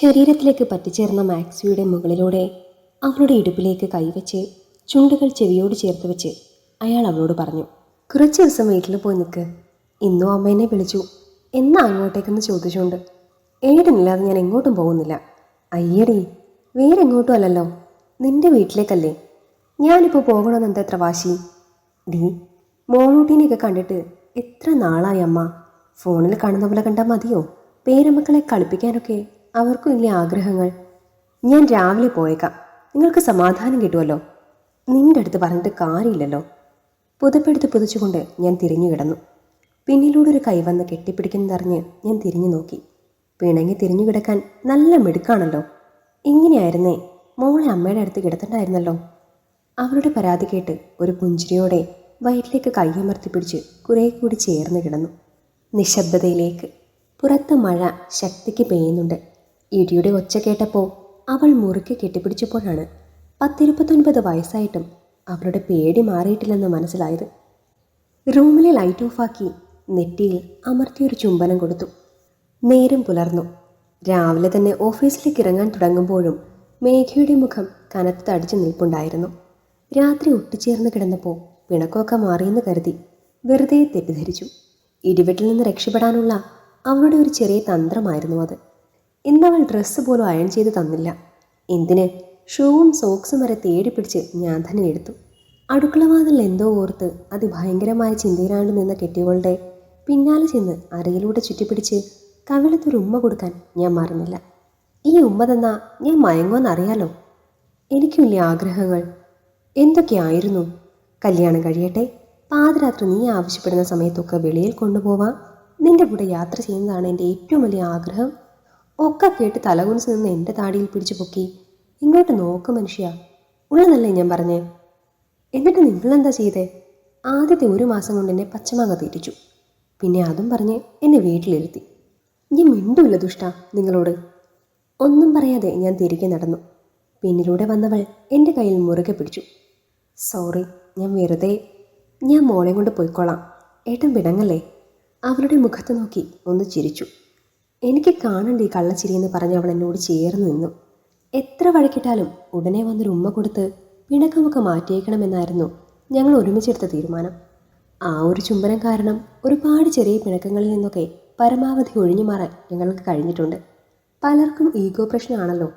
ശരീരത്തിലേക്ക് പറ്റിച്ചേർന്ന മാക്സിയുടെ മുകളിലൂടെ അവളുടെ ഇടുപ്പിലേക്ക് കൈവച്ച് ചുണ്ടുകൾ ചെവിയോട് ചേർത്ത് വെച്ച് അയാൾ അവളോട് പറഞ്ഞു കുറച്ച് ദിവസം വീട്ടിൽ പോയി നിൽക്ക് ഇന്നും അമ്മേനെ വിളിച്ചു. എന്നാ അങ്ങോട്ടേക്കെന്ന് ചോദിച്ചുകൊണ്ട് ഏടനില്ലാതെ ഞാൻ എങ്ങോട്ടും പോകുന്നില്ല. അയ്യടി വേറെ എങ്ങോട്ടും അല്ലല്ലോ. നിന്റെ വീട്ടിലേക്കല്ലേ. ഞാനിപ്പോൾ പോകണമെന്ന് എന്താ എത്ര വാശി? ഡി മോളൂട്ടീനെയൊക്കെ കണ്ടിട്ട് എത്ര നാളായി അമ്മ? ഫോണിൽ കാണുന്ന പോലെ കണ്ടാൽ മതിയോ? പേരമക്കളെ കളിപ്പിക്കാനൊക്കെ അവർക്കും ഇല്ലേ ആഗ്രഹങ്ങൾ. ഞാൻ രാവിലെ പോയേക്കാം. നിങ്ങൾക്ക് സമാധാനം കിട്ടുമല്ലോ നിന്റെ അടുത്ത് പറഞ്ഞിട്ട് കാര്യമില്ലല്ലോ. പുതപ്പെടുത്ത് പുതച്ചുകൊണ്ട് ഞാൻ തിരിഞ്ഞു കിടന്നു. പിന്നിലൂടെ ഒരു കൈ വന്ന് കെട്ടിപ്പിടിക്കുന്നതറിഞ്ഞ് ഞാൻ തിരിഞ്ഞു നോക്കി. പിണങ്ങി തിരിഞ്ഞു കിടക്കാൻ നല്ല മിടുക്കാണല്ലോ. ഇങ്ങനെയായിരുന്നേ. മോളെ അമ്മയുടെ അടുത്ത് കിടത്തണ്ടായിരുന്നല്ലോ. അവരുടെ പരാതി കേട്ട് ഒരു പുഞ്ചിരിയോടെ വയറ്റിലേക്ക് കൈയമർത്തി പിടിച്ച് കുറേ കൂടി ചേർന്ന് കിടന്നു. നിശബ്ദതയിലേക്ക്. പുറത്ത് മഴ ശക്തിക്ക് പെയ്യുന്നുണ്ട്. ഇടിയുടെ ഒച്ച കേട്ടപ്പോൾ അവൾ മുറുക്കി കെട്ടിപ്പിടിച്ചപ്പോഴാണ് പത്തിരുപത്തൊൻപത് വയസ്സായിട്ടും അവളുടെ പേടി മാറിയിട്ടില്ലെന്ന് മനസ്സിലായത്. റൂമിലെ ലൈറ്റ് ഓഫാക്കി നെറ്റിയിൽ അമർത്തിയൊരു ചുംബനം കൊടുത്തു. നേരം പുലർന്നു. രാവിലെ തന്നെ ഓഫീസിലേക്ക് ഇറങ്ങാൻ തുടങ്ങുമ്പോഴും മേഘയുടെ മുഖം കനത്ത് തടിച്ചു നിൽപ്പുണ്ടായിരുന്നു. രാത്രി ഒട്ടിച്ചേർന്ന് കിടന്നപ്പോൾ പിണക്കമൊക്കെ മാറിയെന്ന് കരുതി വെറുതെ തെറ്റിദ്ധരിച്ചു. ഇടിവെട്ടിൽ നിന്ന് രക്ഷപ്പെടാനുള്ള അവളുടെ ഒരു ചെറിയ തന്ത്രമായിരുന്നു അത്. ഇന്നവൾ ഡ്രസ്സ് പോലും അയൺ ചെയ്ത് തന്നില്ല. എന്തിന്? ഷൂവും സോക്സും വരെ തേടി പിടിച്ച് ഞാൻ തന്നെ എടുത്തു. അടുക്കളവാതിൽ എന്തോ ഓർത്ത് അതിഭയങ്കരമായ ചിന്തയിലാണ്ട് നിന്ന കെട്ടിയവളുടെ പിന്നാലെ ചെന്ന് അരയിലൂടെ ചുറ്റിപ്പിടിച്ച് കവിളത്തൊരു ഉമ്മ കൊടുക്കാൻ ഞാൻ മറന്നില്ല. ഈ ഉമ്മ തന്നാ ഞാൻ മയങ്ങുമെന്നറിയാലോ? എനിക്കുമില്ല ആഗ്രഹങ്ങൾ. എന്തൊക്കെയായിരുന്നു? കല്യാണം കഴിയട്ടെ പാതിരാത്രി നീ ആവശ്യപ്പെടുന്ന സമയത്തൊക്കെ വെളിയിൽ കൊണ്ടുപോവാം. നിന്റെ കൂടെ യാത്ര ചെയ്യുന്നതാണ് എന്റെ ഏറ്റവും വലിയ ആഗ്രഹം. ഒക്കെ കേട്ട് തലകുനിച്ച് നിന്ന് എന്റെ താടിയിൽ പിടിച്ചു പൊക്കി ഇങ്ങോട്ട് നോക്ക് മനുഷ്യ ഉള്ളതല്ലേ ഞാൻ പറഞ്ഞേ? എന്നിട്ട് നിങ്ങളെന്താ ചെയ്തേ? ആദ്യത്തെ ഒരു മാസം കൊണ്ട് എന്നെ പച്ചമാങ്ങ തീറ്റിച്ചു. പിന്നെ അതും പറഞ്ഞ് എന്നെ വീട്ടിലിരുത്തി. ഞാൻ മിണ്ടുമില്ല ദുഷ്ട നിങ്ങളോട്. ഒന്നും പറയാതെ ഞാൻ തിരികെ നടന്നു. പിന്നിലൂടെ വന്നവൾ എന്റെ കയ്യിൽ മുറുകെ പിടിച്ചു. സോറി ഞാൻ വെറുതെ ഞാൻ മോളെ കൊണ്ട് പോയിക്കോളാം. ഏട്ടൻ പിണങ്ങല്ലേ? അവളുടെ മുഖത്ത് നോക്കി ഒന്ന് ചിരിച്ചു. എനിക്ക് കാണണ്ട ഈ കള്ളച്ചിരി എന്ന് പറഞ്ഞ് അവൾ എന്നോട് ചേർന്ന് നിന്നു. എത്ര വഴക്കിട്ടാലും ഉടനെ വന്നൊരു ഉമ്മ കൊടുത്ത് പിണക്കമൊക്കെ മാറ്റിയേക്കണമെന്നായിരുന്നു ഞങ്ങൾ ഒരുമിച്ചെടുത്ത തീരുമാനം. ആ ഒരു ചുംബനം കാരണം ഒരുപാട് ചെറിയ പിണക്കങ്ങളിൽ നിന്നൊക്കെ പരമാവധി ഒഴിഞ്ഞു മാറാൻ ഞങ്ങൾക്ക് കഴിഞ്ഞിട്ടുണ്ട്. പലർക്കും ഈഗോ പ്രശ്നമാണല്ലോ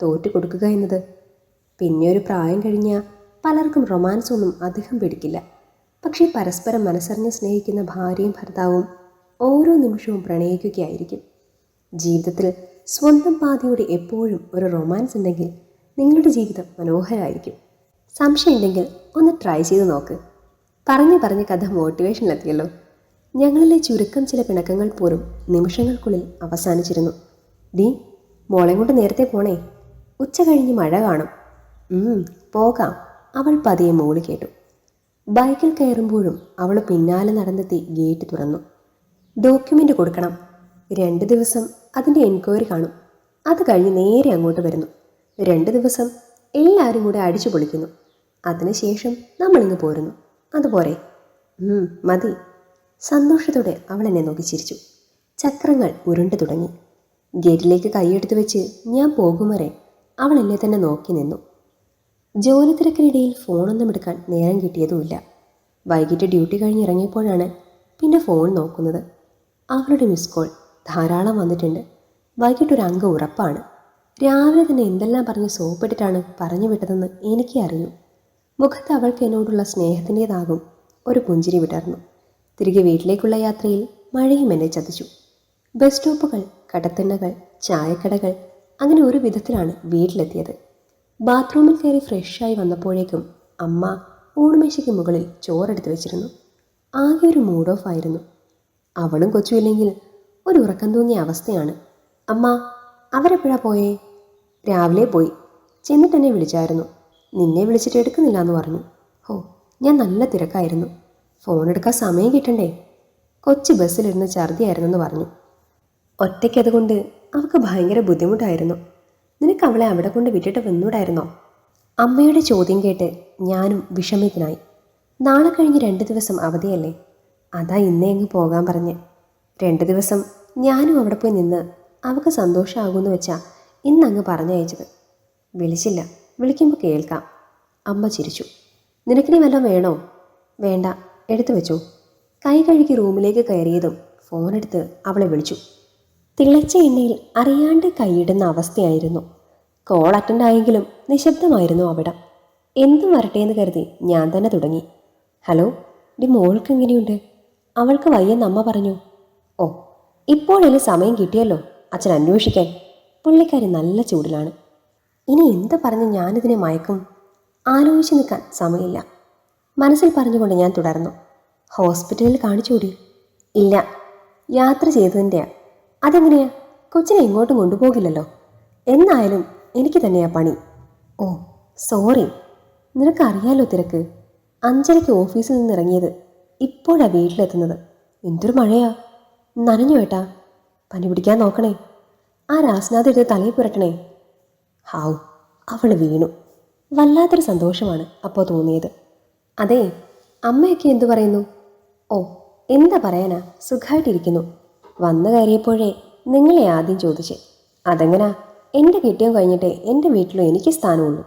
തോറ്റു കൊടുക്കുക എന്നത്. പിന്നെ ഒരു പ്രായം കഴിഞ്ഞാൽ പലർക്കും റൊമാൻസ് ഒന്നും അധികം പിടിക്കില്ല. പക്ഷേ പരസ്പരം മനസ്സറിഞ്ഞ് സ്നേഹിക്കുന്ന ഭാര്യയും ഭർത്താവും ഓരോ നിമിഷവും പ്രണയിക്കുകയായിരിക്കും. ജീവിതത്തിൽ സ്വന്തം പാതയോടെ എപ്പോഴും ഒരു റൊമാൻസ് ഉണ്ടെങ്കിൽ നിങ്ങളുടെ ജീവിതം മനോഹരമായിരിക്കും സംശയമുണ്ടെങ്കിൽ ഒന്ന് ട്രൈ ചെയ്ത് നോക്ക്. പറഞ്ഞു പറഞ്ഞ് കഥ മോട്ടിവേഷനിലെത്തിയല്ലോ ഞങ്ങളിലെ ചുരുക്കം ചില പിണക്കങ്ങൾ പോലും നിമിഷങ്ങൾക്കുള്ളിൽ അവസാനിച്ചിരുന്നു. ഡീ മോളെ കൊണ്ട് നേരത്തെ പോണേ. ഉച്ച കഴിഞ്ഞ് മഴ കാണും. പോകാം. അവൾ പതിയെ മോളി കേട്ടു. ബൈക്കിൽ കയറുമ്പോഴും അവൾ പിന്നാലെ നടന്നെത്തി ഗേറ്റ് തുറന്നു. ഡോക്യുമെന്റ് കൊടുക്കണം. രണ്ട് ദിവസം അതിന്റെ എൻക്വയറി കാണും. അത് കഴിഞ്ഞ് നേരെ അങ്ങോട്ട് വരുന്നു. രണ്ട് ദിവസം എല്ലാവരും കൂടെ അടിച്ചു പൊളിക്കുന്നു. അതിനുശേഷം നമ്മളിങ്ങ് പോരുന്നു. അതുപോലെ മതി. സന്തോഷത്തോടെ അവൾ എന്നെ നോക്കി ചിരിച്ചു. ചക്രങ്ങൾ ഉരുണ്ടു തുടങ്ങി. ഗേറ്റിലേക്ക് കൈയെടുത്ത് വെച്ച് ഞാൻ പോകും വരെ അവൾ എന്നെ തന്നെ നോക്കി നിന്നു. ജോലി തിരക്കിനിടയിൽ ഫോണൊന്നും എടുക്കാൻ നേരം കിട്ടിയതുമില്ല. വൈകിട്ട് ഡ്യൂട്ടി കഴിഞ്ഞ് ഇറങ്ങിയപ്പോഴാണ് പിന്നെ ഫോൺ നോക്കുന്നത്. അവളുടെ മിസ് കോൾ ധാരാളം വന്നിട്ടുണ്ട്. വൈകിട്ടൊരു അംഗം ഉറപ്പാണ്. രാവിലെ തന്നെ എന്തെല്ലാം പറഞ്ഞ് സോപ്പിട്ടിട്ടാണ് പറഞ്ഞു വിട്ടതെന്ന് എനിക്കേ അറിയൂ. മുഖത്ത് അവൾക്ക് എന്നോടുള്ള സ്നേഹത്തിന്റെതാകും ഒരു പുഞ്ചിരി വിടർന്നു. തിരികെ വീട്ടിലേക്കുള്ള യാത്രയിൽ മഴയും എന്നെ ചതിച്ചു. ബസ് സ്റ്റോപ്പുകൾ കടത്തിണ്ണകൾ ചായക്കടകൾ അങ്ങനെ ഒരു വിധത്തിലാണ് വീട്ടിലെത്തിയത്. ബാത്റൂമിൽ കയറി ഫ്രഷായി വന്നപ്പോഴേക്കും അമ്മ ഊണുമേശയ്ക്ക് മുകളിൽ ചോറെടുത്ത് വെച്ചിരുന്നു. ആകെ ഒരു മൂഡ് ഓഫ് ആയിരുന്നു. അവളും കൊച്ചുമില്ലെങ്കിൽ ഒരു ഉറക്കം തൂങ്ങിയ അവസ്ഥയാണ്. അമ്മ അവരെപ്പോഴാ പോയേ? രാവിലെ പോയി. ചെന്നിട്ട് എന്നെ വിളിച്ചായിരുന്നു. നിന്നെ വിളിച്ചിട്ട് എടുക്കുന്നില്ല എന്ന് പറഞ്ഞു. ഓ ഞാൻ നല്ല തിരക്കായിരുന്നു. ഫോൺ എടുക്കാൻ സമയം കിട്ടണ്ടേ? കൊച്ചു ബസ്സിലിരുന്ന് ഛർദിയായിരുന്നെന്ന് പറഞ്ഞു. ഒറ്റയ്ക്ക് അതുകൊണ്ട് അവൾക്ക് ഭയങ്കര ബുദ്ധിമുട്ടായിരുന്നു. നിനക്ക് അവളെ അവിടെ കൊണ്ട് വിട്ടിട്ട് വന്നൂടായിരുന്നോ? അമ്മയുടെ ചോദ്യം കേട്ട് ഞാനും വിഷമിതനായി. നാളെ കഴിഞ്ഞ് രണ്ട് ദിവസം അവധിയല്ലേ? അതാ ഇന്നേ അങ്ങ് പോകാൻ പറഞ്ഞ്. രണ്ട് ദിവസം ഞാനും അവിടെ പോയി നിന്ന് അവൾക്ക് സന്തോഷമാകുമെന്ന് വെച്ചാൽ ഇന്നങ്ങ് പറഞ്ഞയച്ചത്. വിളിച്ചില്ല. വിളിക്കുമ്പോൾ കേൾക്കാം. അമ്മ ചിരിച്ചു. നിനക്കിനി വല്ലതും വേണോ? വേണ്ട. എടുത്തു വെച്ചു. കൈ കഴുകി റൂമിലേക്ക് കയറിയതും ഫോണെടുത്ത് അവളെ വിളിച്ചു. തിളച്ച എണ്ണയിൽ അറിയാണ്ട് കൈയിടുന്ന അവസ്ഥയായിരുന്നു. കോൾ അറ്റൻഡ് ആയെങ്കിലും നിശബ്ദമായിരുന്നു അവിടെ. എന്തും വരട്ടെ എന്ന് കരുതി ഞാൻ തന്നെ തുടങ്ങി. ഹലോ ഡി മോൾക്ക് എങ്ങനെയുണ്ട്? അവൾക്ക് വയ്യെന്ന് അമ്മ പറഞ്ഞു. ഓ ഇപ്പോഴല്ലേ സമയം കിട്ടിയല്ലോ അച്ഛൻ അന്വേഷിക്കാൻ. പുള്ളിക്കാരി നല്ല ചൂടിലാണ്. ഇനി എന്ത് പറഞ്ഞ് ഞാനിതിനെ മയക്കും? ആലോചിച്ച് നിൽക്കാൻ സമയമില്ല. മനസ്സിൽ പറഞ്ഞുകൊണ്ട് ഞാൻ തുടർന്നു. ഹോസ്പിറ്റലിൽ കാണിച്ചുകൂടി ഇല്ല. യാത്ര ചെയ്തതിന്റെയാ അതെങ്ങനെയാ? കൊച്ചിനെ ഇങ്ങോട്ടും കൊണ്ടുപോകില്ലല്ലോ. എന്നായാലും എനിക്ക് തന്നെയാ പണി. Oh sorry. നിനക്കറിയാലോ തിരക്ക്. അഞ്ചരയ്ക്ക് ഓഫീസിൽ നിന്ന് ഇറങ്ങിയത് ഇപ്പോഴാണ് വീട്ടിലെത്തുന്നത്. എന്തൊരു മഴയാ. നനഞ്ഞു ഏട്ടാ. പനി പിടിക്കാൻ നോക്കണേ. ആ രാസ്നാഥ് എടുത്ത് തലയിൽ പുരട്ടണേ. ഹാവ് അവൾ വീണു. വല്ലാത്തൊരു സന്തോഷമാണ് അപ്പോൾ തോന്നിയത്. അതെ അമ്മയൊക്കെ എന്തു പറയുന്നു? ഓ എന്താ പറയാനാ? സുഖമായിട്ടിരിക്കുന്നു വന്നു കയറിയപ്പോഴേ നിങ്ങളെ ആദ്യം ചോദിച്ച്. അതെങ്ങനാ? എന്റെ കെട്ടിയം കഴിഞ്ഞിട്ടേ എന്റെ വീട്ടിലും എനിക്ക് സ്ഥാനമുള്ളൂ.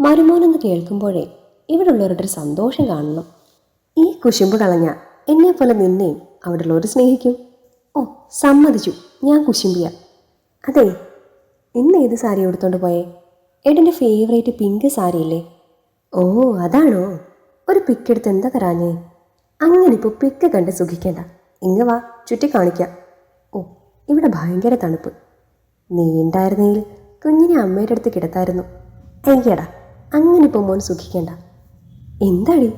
മരുമോനെന്ന് കേൾക്കുമ്പോഴേ ഇവിടെ ഉള്ളവരുടെ സന്തോഷം കാണണം. ഈ കുശുമ്പ് കളഞ്ഞ എന്നെപ്പോലെ നിന്നെയും അവിടെ ഉള്ളവർ സ്നേഹിക്കും. ഓ സമ്മതിച്ചു. ഞാൻ കുശുമ്പിയ. അതെ ഇന്ന് ഏത് സാരി എടുത്തോണ്ട് പോയേ? ഏട്ടന്റെ ഫേവറേറ്റ് പിങ്ക് സാരിയില്ലേ? ഓ അതാണോ? ഒരു പിക്ക് എടുത്ത് എന്താ തരാഞ്ഞേ? അങ്ങനെ ഇപ്പോൾ പിക്ക് കണ്ട് സുഖിക്കേണ്ട. ഇങ്ങ വാ ചുറ്റിക്കാണിക്കാം. ഓ ഇവിടെ ഭയങ്കര തണുപ്പ്. നീ ഉണ്ടായിരുന്നെങ്കിൽ കുഞ്ഞിനെ അമ്മയുടെ അടുത്ത് കിടത്തായിരുന്നു. അയ്യടാ അങ്ങനെ ഇപ്പോൾ മോൻ സുഖിക്കേണ്ട. എന്താടി?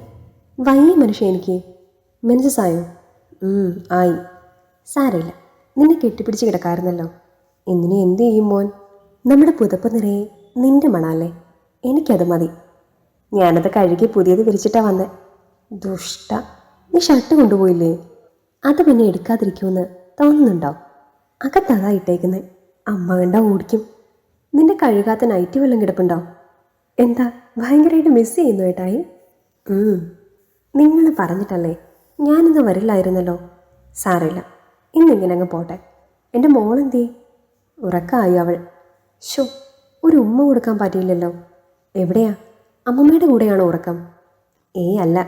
വയ്യ മനുഷ്യ എനിക്ക്. മനസ്സായോ ആയി. സാരമില്ല. നിന്നെ കെട്ടിപ്പിടിച്ച് കിടക്കാറുന്നല്ലോ എന്തിനു എന്ത് ചെയ്യും മോൻ? നമ്മുടെ പുതപ്പ് നിറയെ നിന്റെ മണാലേ എനിക്കത് മതി. ഞാനത് കഴുകി പുതിയത് വിരിച്ചിട്ടാ വന്നെ. ദുഷ്ട നീ ഷർട്ട് കൊണ്ടുപോയില്ലേ? അത് പിന്നെ എടുക്കാതിരിക്കുമെന്ന് തോന്നുന്നുണ്ടോ? അകത്തതാ ഇട്ടേക്കുന്നത് അമ്മ കണ്ട ഓടിക്കും. നിന്റെ കഴുകാത്ത നൈറ്റ് വെള്ളം കിടപ്പുണ്ടോ? എന്താ ഭയങ്കരമായിട്ട് മിസ് ചെയ്യുന്നു ഏട്ടായി? നിങ്ങൾ പറഞ്ഞിട്ടല്ലേ ഞാനിന്ന് വരില്ലായിരുന്നല്ലോ. സാരമില്ല. ഇന്നിങ്ങനെ അങ്ങ് പോട്ടെ. എന്റെ മോളെന്തേ? ഉറക്കമായി അവൾ. ഷോ ഒരു ഉമ്മ കൊടുക്കാൻ പറ്റിയില്ലല്ലോ. എവിടെയാ? അമ്മമ്മയുടെ കൂടെയാണോ ഉറക്കം? ഏയ് അല്ല.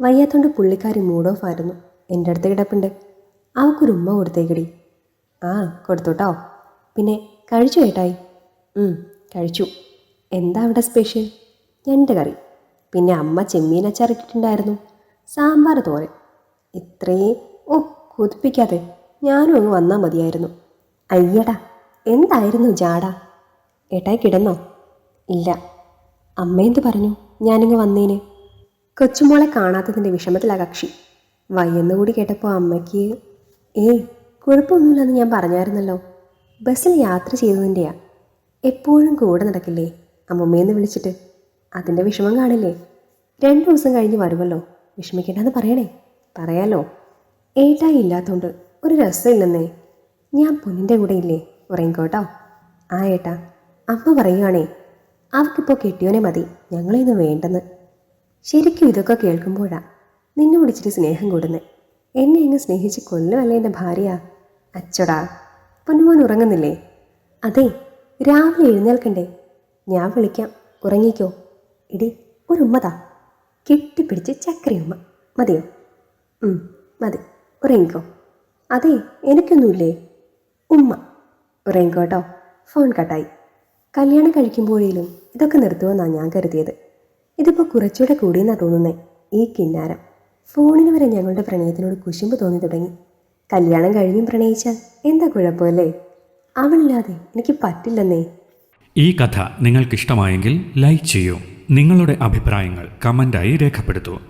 വയ്യാത്തോണ്ട് പുള്ളിക്കാരി മൂഡ് ഓഫ് ആയിരുന്നു. എന്റെ അടുത്ത് കിടപ്പുണ്ട്. അവൾക്കൊരു ഉമ്മ കൊടുത്തേക്കടി. ആ കൊടുത്തോട്ടോ. പിന്നെ കഴിച്ചു ഏട്ടായി? കഴിച്ചു. എന്താ അവിടെ സ്പെഷ്യൽ ഞണ്ട് കറി. പിന്നെ അമ്മ ചെമ്മീൻ അച്ചാറിട്ടിട്ടുണ്ടായിരുന്നു സാമ്പാർ തോരൻ. ഇത്രയും ഓ കൊതിപ്പിക്കാതെ ഞാനും അങ്ങ് വന്നാൽ മതിയായിരുന്നു. അയ്യടാ എന്തായിരുന്നു ജാട? ഏട്ടായി കിടന്നോ? ഇല്ല. അമ്മയെന്ത് പറഞ്ഞു? ഞാനിങ്ങ് വന്നേനെ. കൊച്ചുമോളെ കാണാത്തതിന്റെ വിഷമത്തിലാ കക്ഷി. വയ്യെന്ന് കൂടി കേട്ടപ്പോൾ അമ്മയ്ക്ക് ഏയ് കുഴപ്പമൊന്നുമില്ലെന്ന് ഞാൻ പറഞ്ഞായിരുന്നല്ലോ. ബസ്സിൽ യാത്ര ചെയ്തതിന്റെയാ എപ്പോഴും കൂടെ നടക്കില്ലേ? അമ്മമ്മയെന്ന് വിളിച്ചിട്ട്. അതിന്റെ വിഷമം കാണില്ലേ? രണ്ട് ദിവസം കഴിഞ്ഞ് വരുമല്ലോ വിഷമിക്കേണ്ടെന്ന് പറയണേ. പറയാലോ. ഏട്ടായി ഇല്ലാത്തതുകൊണ്ട് ഒരു രസമില്ലെന്നേ. ഞാൻ പൊന്നിന്റെ കൂടെ ഇല്ലേ? ഉറങ്ങിക്കോട്ടോ ആ ഏട്ടാ അമ്മ പറയുകയാണേ അവർക്കിപ്പോൾ കെട്ടിയോനെ മതി ഞങ്ങളിന്ന് വേണ്ടെന്ന്. ശരിക്കും ഇതൊക്കെ കേൾക്കുമ്പോഴാ നിന്നെ വിളിച്ചിട്ട് സ്നേഹം കൂടുന്നേ. എന്നെ അങ്ങ് സ്നേഹിച്ച് കൊല്ലുമല്ലേ എന്റെ ഭാര്യ? അച്ചടാ പൊന്നുമോൻ ഉറങ്ങുന്നില്ലേ? അതെ രാവിലെ എഴുന്നേൽക്കണ്ടേ. ഞാൻ വിളിക്കാം ഉറങ്ങിക്കോ. ഇടി ഒരു ഉമ്മതാ. കെട്ടിപ്പിടിച്ച് ചക്കരയുമ്മ മതിയോ? മതി. ഉറങ്ങിക്കോ അതെ എനിക്കൊന്നുമില്ലേ? ഉമ്മ. ഉറങ്ങിക്കോട്ടോ ഫോൺ കട്ടായി. കല്യാണം കഴിക്കുമ്പോഴേലും ഇതൊക്കെ നിർത്തുമെന്നാണ് ഞാൻ കരുതിയത്. ഇതിപ്പോൾ കുറച്ചുകൂടെ കൂടിയെന്നാണ് തോന്നുന്നത് ഈ കിന്നാരം. ഫോണിന് വരെ ഞങ്ങളുടെ പ്രണയത്തിനോട് കുശുമ്പ് തോന്നി തുടങ്ങി. കല്യാണം കഴിഞ്ഞും പ്രണയിച്ചാൽ എന്താ കുഴപ്പമല്ലേ? അവളില്ലാതെ എനിക്ക് പറ്റില്ലെന്നേ. ഈ കഥ നിങ്ങൾക്കിഷ്ടമായെങ്കിൽ ലൈക്ക് ചെയ്യൂ. നിങ്ങളുടെ അഭിപ്രായങ്ങൾ കമന്റായി രേഖപ്പെടുത്തൂ.